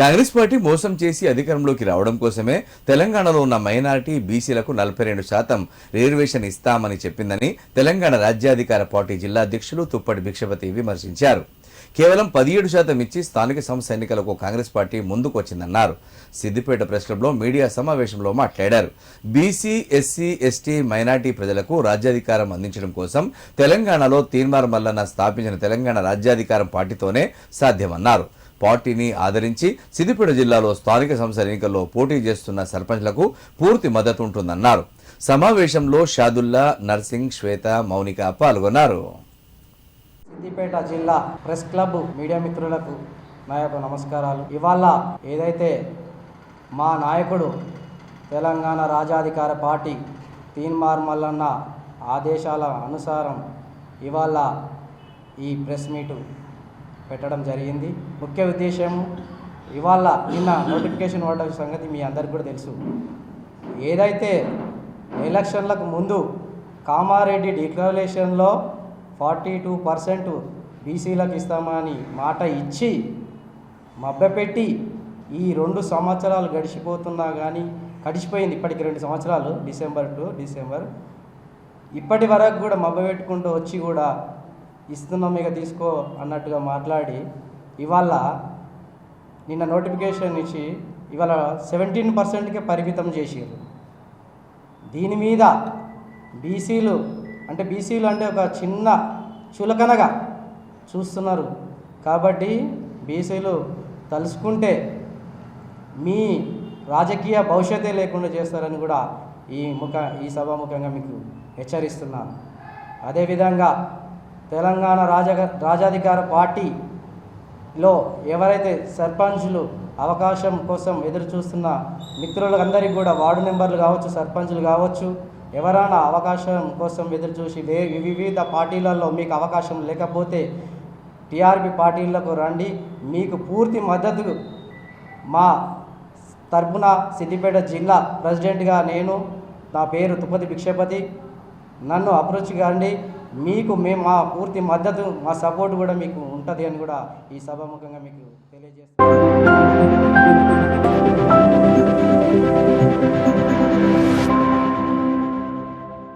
Congress party మోసం చేసి అధికారంలోకి రావడం కోసమే తెలంగాణలో ఉన్న మైనారిటీ బీసీలకు నలభై రెండు శాతం రిజర్వేషన్ ఇస్తామని చెప్పిందని తెలంగాణ రాజ్యాధికార పార్టీ జిల్లా అధ్యక్షులు తుప్పటి భిక్షపతి విమర్శించారు. కేవలం పదిహేడు శాతం ఇచ్చి స్థానిక సంస్థ ఎన్నికలకు కాంగ్రెస్ పార్టీ ముందుకు వచ్చిందన్నారు సిద్దిపేట ప్రెస్ క్లబ్లో మీడియా సమావేశంలో మాట్లాడారు. బీసీ ఎస్సీ ఎస్టీ మైనార్టీ ప్రజలకు రాజ్యాధికారం అందించడం కోసం తెలంగాణలో తీన్మార్ మల్లన్న స్థాపించిన తెలంగాణ రాజ్యాధికారం పార్టీతోనే సాధ్యమన్నారు. పార్టీని ఆదరించి సిద్దిపేట జిల్లాలో స్థానిక సంస్థల ఎన్నికల్లో పోటీ చేస్తున్న సర్పంచ్లకు పూర్తి మద్దతు ఉంటుందన్నారు. సమావేశంలో షాదుల్లా నర్సింగ్ శ్వేత మౌనిక పాల్గొన్నారు. సిద్దిపేట జిల్లా ప్రెస్ క్లబ్ మీడియా మిత్రులకు నా యొక్క నమస్కారాలు. ఇవాళ ఏదైతే మా నాయకుడు తెలంగాణ రాజాధికార పార్టీ తీన్మార్ మల్లన్న ఆదేశాల అనుసారం ఇవాళ ఈ ప్రెస్ మీటు పెట్టడం జరిగింది. ముఖ్య ఉద్దేశం ఇవాళ నిన్న నోటిఫికేషన్ వాడడం సంగతి మీ అందరికి కూడా తెలుసు. ఏదైతే ఎలక్షన్లకు ముందు కామారెడ్డి డిక్లరేషన్లో ఫార్టీ టూ పర్సెంట్ బీసీలకు ఇస్తామని మాట ఇచ్చి మభ్యపెట్టి ఈ రెండు సంవత్సరాలు గడిచిపోతున్నా కానీ గడిచిపోయింది ఇప్పటికి రెండు సంవత్సరాలు డిసెంబర్ టు డిసెంబర్. ఇప్పటి వరకు కూడా మభ్యపెట్టుకుంటూ వచ్చి కూడా ఇస్తున్నాం ఇక తీసుకో అన్నట్టుగా మాట్లాడి ఇవాళ నిన్న నోటిఫికేషన్ ఇచ్చి ఇవాళ సెవెంటీన్ పర్సెంట్కే పరిమితం చేసారు దీని మీద బీసీలు అంటే బీసీలు అంటే ఒక చిన్న చులకనగా చూస్తున్నారు. కాబట్టి బీసీలు తలుసుకుంటే మీ రాజకీయ భవిష్యత్తే లేకుండా చేస్తారని కూడా ఈ ముఖ ఈ సభాముఖంగా మీకు హెచ్చరిస్తున్నాను. అదేవిధంగా తెలంగాణ రాజ రాజాధికార పార్టీలో ఎవరైతే సర్పంచులు అవకాశం కోసం ఎదురు చూస్తున్న మిత్రులందరికీ కూడా వార్డు మెంబర్లు కావచ్చు సర్పంచులు కావచ్చు ఎవరైనా అవకాశం కోసం ఎదురు చూసి వే వివిధ పార్టీలలో మీకు అవకాశం లేకపోతే టీఆర్పీ పార్టీలకు రండి. మీకు పూర్తి మద్దతు మా తరపున సిద్దిపేట జిల్లా ప్రెసిడెంట్గా నేను నా పేరు తుపతి భిక్షపతి. నన్ను అప్రోచ్ కాండి మీకు మేము మా పూర్తి మద్దతు మా సపోర్ట్ కూడా మీకు ఉంటుంది అని కూడా ఈ సభాముఖంగా మీకు తెలియజేస్తాను